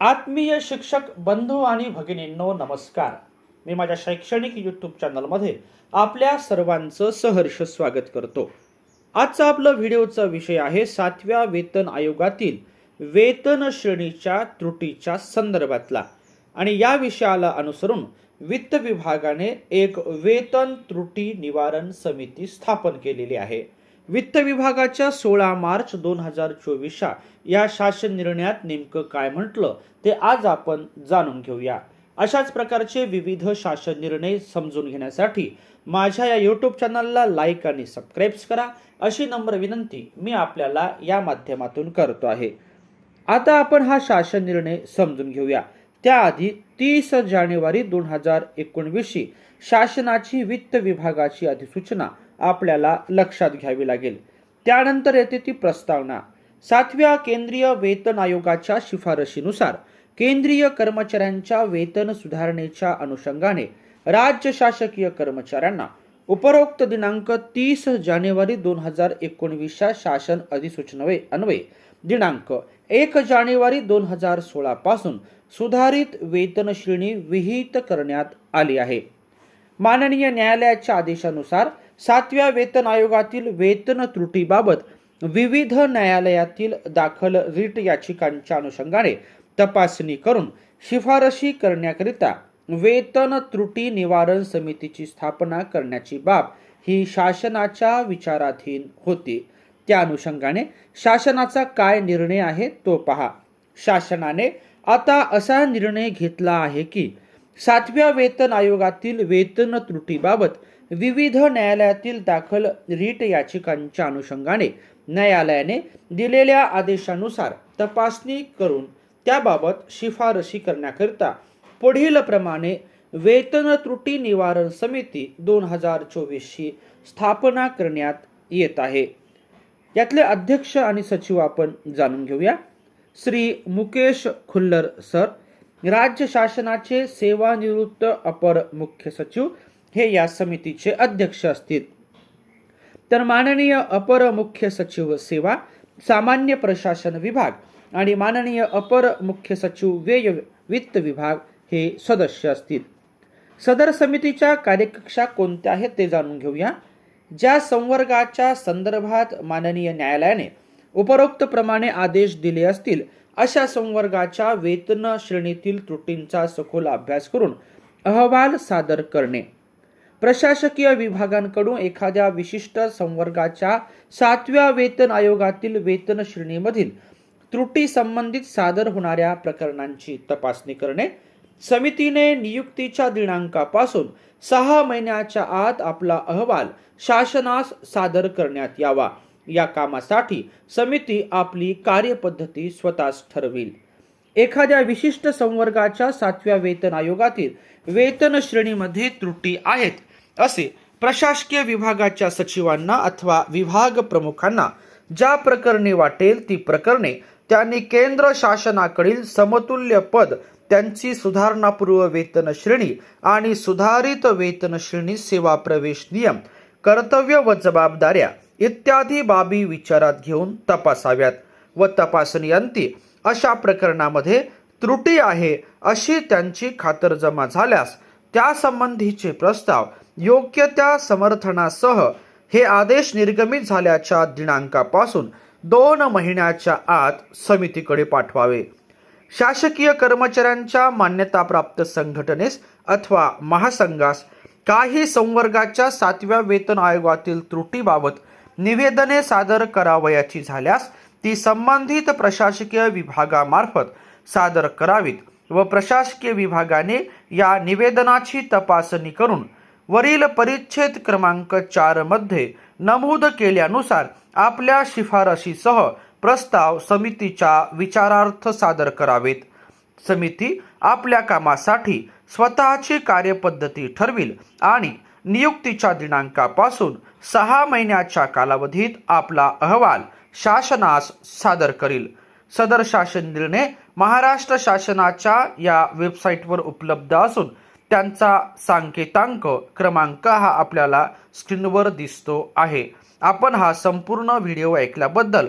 आत्मीय शिक्षक बंधू आणि भगिनींनो नमस्कार. मी माझ्या शैक्षणिक यूट्यूब चॅनलमध्ये आपल्या सर्वांचं सहर्ष स्वागत करतो. आजचा आपला व्हिडिओचा विषय आहे सातव्या वेतन आयोगातील वेतन श्रेणीच्या त्रुटीच्या संदर्भातला. आणि या विषयाला अनुसरून वित्त विभागाने एक वेतन त्रुटी निवारण समिती स्थापन केलेली आहे. वित्त विभागाच्या सोळा मार्च दोन हजार चोवीसच्या या शासन निर्णयात नेमकं काय म्हटलं ते आज आपण जाणून घेऊया. अशाच प्रकारचे विविध शासन निर्णय समजून घेण्यासाठी माझ्या या यूट्यूब चॅनलला लाईक आणि सबस्क्राईब्स करा. अशी नम्र विनंती मी आपल्याला या माध्यमातून करतो आहे. आता आपण हा शासन निर्णय समजून घेऊया. त्याआधी तीस जानेवारी दोन हजार एकोणवीसशी शासनाची वित्त विभागाची अधिसूचना आपल्याला लक्षात घ्यावी लागेल. त्यानंतर येते ती प्रस्तावना. सातव्या केंद्रीय वेतन आयोगाच्या शिफारशीनुसार केंद्रीय कर्मचाऱ्यांच्या वेतन सुधारणेच्या अनुषंगाने राज्य शासकीय कर्मचाऱ्यांना उपरोक्त दिनांक तीस जानेवारी दोन हजार एकोणवीसच्या शासन अधिसूचने अन्वये दिनांक एक जानेवारी दोन हजार सोळापासून सुधारित वेतन श्रेणी विहित करण्यात आली आहे. माननीय न्यायालयाच्या आदेशानुसार सातव्या वेतन आयोगातील वेतन त्रुटीबाबत विविध न्यायालयातील दाखल रिट याचिकांच्या अनुषंगाने तपासणी करून शिफारशी करण्याकरिता वेतन त्रुटी निवारण समितीची स्थापना करण्याची बाब ही शासनाच्या विचाराधीन होती. त्या अनुषंगाने शासनाचा काय निर्णय आहे तो पहा. शासनाने आता असा निर्णय घेतला आहे की सातव्या वेतन आयोगातील वेतन त्रुटीबाबत विविध न्यायालयातील दाखल रीट याचिकांच्या अनुषंगाने न्यायालयाने दिलेल्या आदेशानुसार तपासणी करून त्याबाबत शिफारशी करण्याकरिता पुढील प्रमाणे वेतन त्रुटी निवारण समिती दोन हजार चोवीसची स्थापना करण्यात येत आहे. यातले अध्यक्ष आणि सचिव आपण जाणून घेऊया. श्री मुकेश खुल्लर सर राज्य शासनाचे सेवानिवृत्त अपर मुख्य सचिव हे या समितीचे अध्यक्ष असतील. तर माननीय अपर मुख्य सचिव सेवा सामान्य प्रशासन विभाग आणि माननीय अपर मुख्य सचिव व्यय वित्त विभाग हे सदस्य असतील. सदर समितीच्या कार्यकक्षा कोणत्या आहेत ते जाणून घेऊया. ज्या संवर्गाच्या संदर्भात माननीय न्यायालयाने उपरोक्त प्रमाणे आदेश दिले असतील अशा संवर्गाच्या वेतन श्रेणीतील त्रुटींचा सखोल अभ्यास करून अहवाल सादर करणे. प्रशासकीय विभागांकडून एखाद्या विशिष्ट संवर्गाच्या सातव्या वेतन आयोगातील वेतन श्रेणीमधील त्रुटी संबंधित सादर होणाऱ्या प्रकरणांची तपासणी करणे समितीने नियुक्तीच्या दिनांकापासून सहा महिन्याच्या आत आपला अहवाल शासनास सादर करण्यात यावा. या कामासाठी समिती आपली कार्यपद्धती स्वतःच ठरवेल. एखाद्या विशिष्ट संवर्गाच्या सातव्या वेतन आयोगातील वेतन श्रेणीमध्ये त्रुटी आहेत असे प्रशासकीय विभागाच्या सचिवांना अथवा विभाग प्रमुखांना ज्या प्रकरणे वाटेल ती प्रकरणे त्यांनी केंद्र शासनाकडील समतुल्य पद त्यांची सुधारणापूर्व वेतन श्रेणी आणि सुधारित वेतन श्रेणी सेवा प्रवेश नियम कर्तव्य व जबाबदाऱ्या इत्यादी बाबी विचारात घेऊन तपासाव्यात व तपासणी अंती अशा प्रकरणामध्ये त्रुटी आहे अशी त्यांची खातरजमा झाल्यास त्यासंबंधीचे प्रस्ताव योग्य त्या समर्थनासह हे आदेश निर्गमित झाल्याच्या दिनांकापासून दोन महिन्याच्या आत समितीकडे पाठवावे. शासकीय कर्मचाऱ्यांच्या मान्यताप्राप्त संघटनेस अथवा महासंघास काही संवर्गाच्या सातव्या वेतन आयोगातील त्रुटीबाबत निवेदने सादर करावयाची झाल्यास ती संबंधित प्रशासकीय विभागामार्फत सादर करावीत व प्रशासकीय विभागाने या निवेदनाची तपासणी करून वरील परिच्छेद क्रमांक चारमध्ये नमूद केल्यानुसार आपल्या शिफारशीसह प्रस्ताव समितीच्या विचारार्थ सादर करावेत. समिती आपल्या कामासाठी स्वतःची कार्यपद्धती ठरविल आणि नियुक्तीच्या दिनांकापासून सहा महिन्याच्या कालावधीत आपला अहवाल शासनास सादर करील. सदर शासन निर्णय महाराष्ट्र शासनाच्या या वेबसाईटवर उपलब्ध असून त्यांचा सांकेतांक क्रमांक हा आपल्याला स्क्रीनवर दिसतो आहे. आपण हा संपूर्ण व्हिडिओ ऐकल्याबद्दल